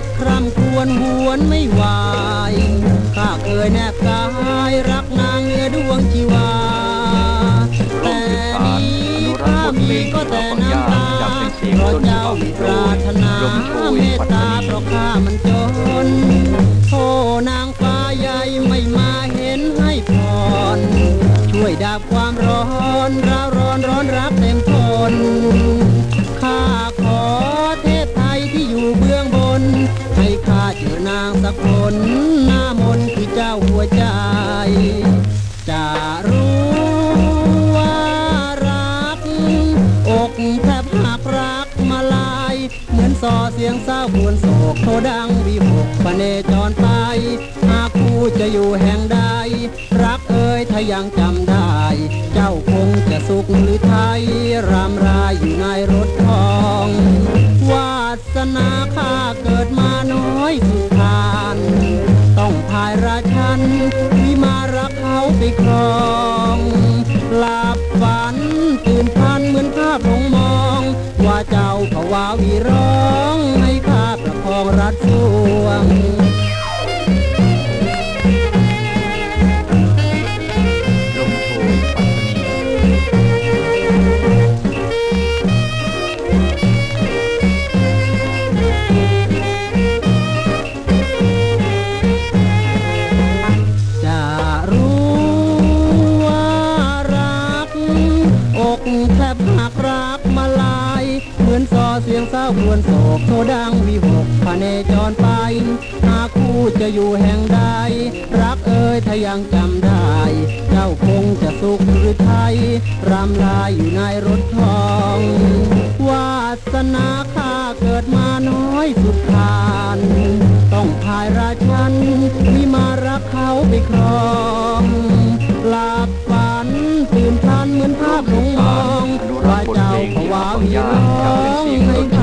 ดคร่ำควรหวนไม่ไหวข้าเคยแนบกายรักนางเหนือดวงชีวา แต่นี้ข้ามีก็แต่น้ำตาเพราะเจ้าปรารถนาเมตตาเพราะข้ามันจนโทนางฟ้าใหญ่ไม่มาเห็นให้พรช่วยดับความร้อน ให้ข้าเจอนางสักคนหน้ามนคือเจ้าหัวใจ จะรู้ว่ารัก อกแทบหักรักมาลาย เหมือนซอเสียงเศร้าควรโศกโทดังวิหกปเนจรไป หากคู่จะอยู่แห่งใด รักเอ่ยถ้ายังจำได้ เจ้าคงจะสุขหรือไทยรำรายอยู่ในรถ รองหลับฝันตื่นพันเหมือนภาพหลงมอง ว่าเจ้าขาวาวีร้องให้ข้าประคองรัดสวง เหมือเสียงเศร้าครวนโศกโทดังวิหกพเนจรไป หากคู่จะอยู่แห่งใด รักเอ่ยถ้ายังจำได้ เจ้าคงจะสุขหรือไทยรำลายอยู่ในรถทอง วาสนาข้าเกิดมาน้อยสุดทาน ต้องพายราชาพ